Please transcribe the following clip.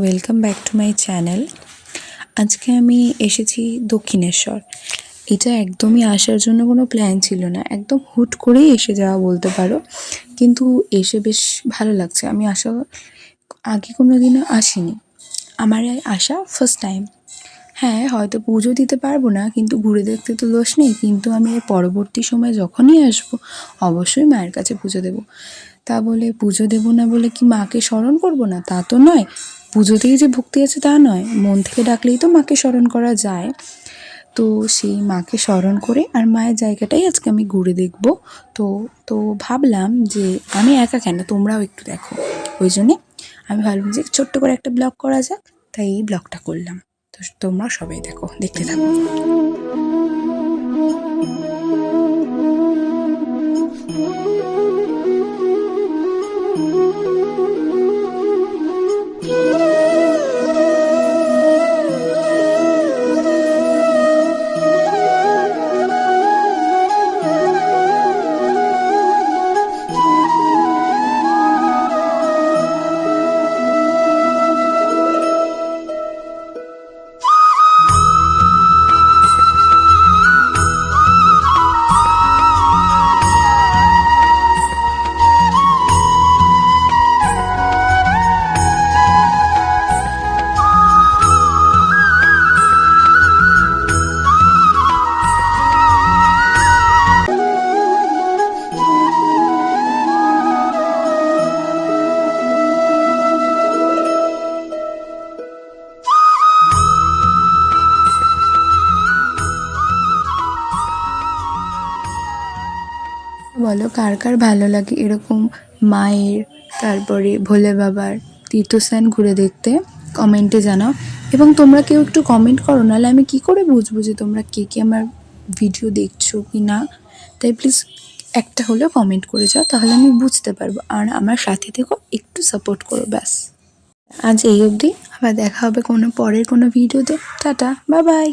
Welcome back to my channel আজকে আমি এসেছি দক্ষিণেশ্বর। এটা একদমই আসার জন্য কোনো প্ল্যান ছিল না। একদম হুট করেই এসে যাওয়া বলতে পারো। কিন্তু এসে বেশ ভালো লাগছে। আমি আসা আগে কোনো দিনও আসিনি। আমার আসা ফার্স্ট টাইম হ্যাঁ হয়তো পুজো দিতে পারব না, কিন্তু ঘুরে দেখতে তো দোষ নেই। কিন্তু আমি এর পরবর্তী সময় যখনই আসব, অবশ্যই মায়ের কাছে পুজো দেবো। তা বলে, পুজো দেবো না বলে কি মাকে স্মরণ করব না? তা তো নয়। পুজোতেই যে ভক্তি আছে তা নয়। মন থেকে ডাকলেই তো মাকে স্মরণ করা যায়। তো সেই মাকে স্মরণ করে আর মায়ের জায়গাটাই আজকে আমি ঘুরে দেখব। তো তো ভাবলাম যে আমি একা কেন? তোমরাও একটু দেখো। ওই জন্যে আমি ভাবলাম যে ছোট্ট করে একটা ব্লগ করা যাক। তাই এই ব্লগটা করলাম। তো তোমরা সবাই দেখো, দেখতে থাকো। বলো, কার কার ভালো লাগে? এরকম মায়ের, তারপরে ভোলে বাবার তীর্থস্থান ঘুরে দেখতে, কমেন্টে জানাও। এবং তোমরা কেউ একটু কমেন্ট করো, নাহলে আমি কি করে বুঝব যে তোমরা কে কে আমার ভিডিও দেখছ কি না? তাই প্লিজ একটা হলেও কমেন্ট করে যাও, তাহলে আমি বুঝতে পারব। আর আমার সাথে থেকো, একটু সাপোর্ট করো, ব্যাস। আজ এই অবধি, আবার দেখা হবে কোনো পরের কোনো ভিডিওতে। টাটা বা বাই